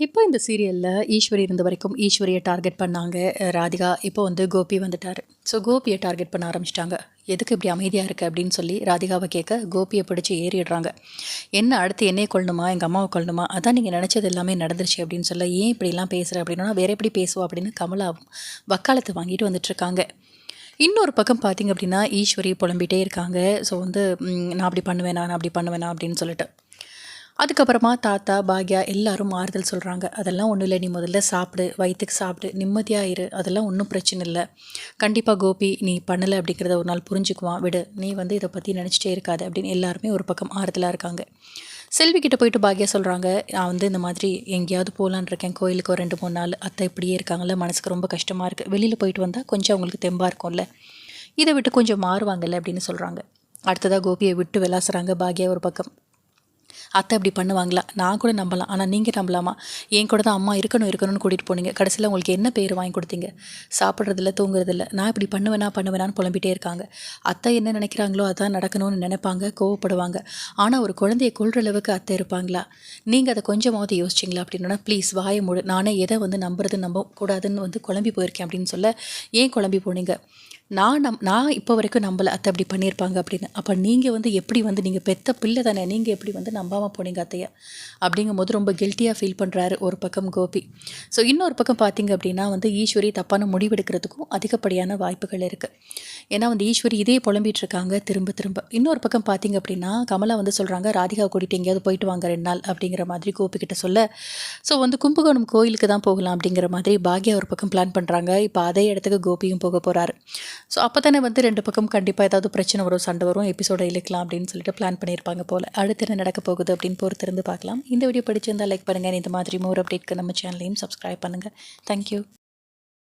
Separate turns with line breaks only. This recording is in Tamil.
இப்போ இந்த சீரியலில் ஈஸ்வரி இருந்த வரைக்கும் ஈஸ்வரியை டார்கெட் பண்ணாங்க ராதிகா. இப்போ வந்து கோபி வந்துட்டார். ஸோ கோபியை டார்கெட் பண்ண ஆரம்பிச்சிட்டாங்க. எதுக்கு இப்படி அமைதியாக இருக்குது அப்படின்னு சொல்லி ராதிகாவை கேட்க கோபியை பிடிச்சி ஏறிடுறாங்க. என்ன அடுத்து என்னையை கொள்ளணுமா எங்கள் அம்மாவை கொள்ளணுமா அதான் நீங்கள் நினச்சது எல்லாமே நடந்துருச்சு அப்படின்னு சொல்ல ஏன் இப்படிலாம் பேசுகிற அப்படின்னா வேற எப்படி பேசுவோம் அப்படின்னு கமலா வக்காலத்தை வாங்கிட்டு வந்துட்டுருக்காங்க. இன்னொரு பக்கம் பார்த்திங்க அப்படின்னா ஈஸ்வரி புலம்பிகிட்டே இருக்காங்க. ஸோ வந்து நான் அப்படி பண்ணுவேனா? நான் அப்படி பண்ணுவேனா? அப்படின்னு சொல்லிட்டு. அதுக்கப்புறமா தாத்தா பாக்யா எல்லாரும் ஆறுதல் சொல்கிறாங்க அதெல்லாம் ஒன்றும் இல்லை நீ முதல்ல சாப்பிடு வயிற்றுக்கு சாப்பிடு நிம்மதியாக இரு. அதெல்லாம் ஒன்றும் பிரச்சனை இல்லை. கண்டிப்பாக கோபி நீ பண்ணலை அப்படிங்கிறத ஒரு நாள் புரிஞ்சுக்குவான். விடு நீ வந்து இதை பற்றி நினச்சிட்டே இருக்காது அப்படின்னு எல்லாருமே ஒரு பக்கம் ஆறுதலாக இருக்காங்க. செல்வி கிட்ட போயிட்டு பாக்யா சொல்கிறாங்க நான் வந்து இந்த மாதிரி எங்கேயாவது போகலான் இருக்கேன். கோயிலுக்கு ஒரு ரெண்டு மூணு நாள் அத்தை இப்படியே இருக்காங்கல்ல மனசுக்கு ரொம்ப கஷ்டமாக இருக்குது வெளியில் போயிட்டு வந்தால் கொஞ்சம் அவங்களுக்கு தெம்பாக இருக்கும்ல. இதை விட்டு கொஞ்சம் மாறுவாங்கல்ல அப்படின்னு சொல்கிறாங்க அடுத்ததாக கோபியை விட்டு விளாசுறாங்க பாக்யா ஒரு பக்கம். அத்தை இப்படி பண்ணுவாங்களா? நான் கூட நம்பலாம். ஆனால் நீங்கள் நம்பலாமா? என் கூட தான் அம்மா இருக்கணும் இருக்கணும்னு கூட்டிகிட்டு போனீங்க. கடைசியில் உங்களுக்கு என்ன பேர் வாங்கி கொடுத்தீங்க? சாப்பிட்றதில்ல தூங்குறதில்ல. நான் இப்படி பண்ணுவேனா பண்ணுவேனான்னு புலம்பிகிட்டே இருக்காங்க. அத்தை என்ன நினைக்கிறாங்களோ அதான் நடக்கணும்னு நினைப்பாங்க கோவப்படுவாங்க. ஆனால் ஒரு குழந்தைய கொள்கிற அளவுக்கு அத்தை இருப்பாங்களா? நீங்கள் அதை கொஞ்சமாவது யோசிச்சிங்களா அப்படின்னா ப்ளீஸ் வாய மூடு. நானே எதை வந்து நம்புறது நம்ப கூடாதுன்னு வந்து குழம்பி போயிருக்கேன் அப்படின்னு சொல்ல ஏன் குழம்பி போனீங்க? நான் நம் நான் இப்போ வரைக்கும் நம்மளை அத்தை அப்படி பண்ணியிருப்பாங்க அப்படின்னு. அப்போ நீங்கள் வந்து எப்படி வந்து நீங்கள் பெத்த பிள்ளை தானே? நீங்கள் எப்படி வந்து நம்பாமல் போனீங்க அத்தையா? அப்படிங்கும் போது ரொம்ப கில்ட்டியாக ஃபீல் பண்ணுறாரு ஒரு பக்கம் கோபி. ஸோ இன்னொரு பக்கம் பார்த்தீங்க அப்படின்னா வந்து ஈஸ்வரி தப்பான முடிவெடுக்கிறதுக்கும் அதிகப்படியான வாய்ப்புகள் இருக்குது ஏன்னா வந்து ஈஸ்வரி இதே புலம்பிகிட்டு இருக்காங்க திரும்ப திரும்ப. இன்னொரு பக்கம் பார்த்தீங்க அப்படின்னா கமலா வந்து சொல்கிறாங்க ராதிகா கூட்டிகிட்டு எங்கேயாவது போயிட்டு வாங்க ரெண்டு நாள் அப்படிங்கிற மாதிரி கோபிக்கிட்ட சொல்ல. ஸோ வந்து கும்பகோணம் கோயிலுக்கு தான் போகலாம் அப்படிங்கிற மாதிரி பாக்யா ஒரு பக்கம் பிளான் பண்ணுறாங்க இப்போ அதே இடத்துக்கு கோபியும் போக போகிறாரு ஸோ அப்போ தானே வந்து ரெண்டு பக்கம் கண்டிப்பாக ஏதாவது பிரச்சனை வரும் சண்டை வரும் எபிசோட இழுக்கலாம் அப்படின்னு சொல்லிட்டு பிளான் பண்ணியிருப்பாங்க போல். அடுத்து என்ன நடக்க போகுது அப்படின்னு பொறுத்திருந்து பார்க்கலாம். இந்த வீடியோ பிடிச்சிருந்தால் லைக் பண்ணுங்கள் இந்த மாதிரி மோர் அப்டேட்க்கு நம்ம சேனலையும் சப்ஸ்கிரைப் பண்ணுங்கள் தேங்க்யூ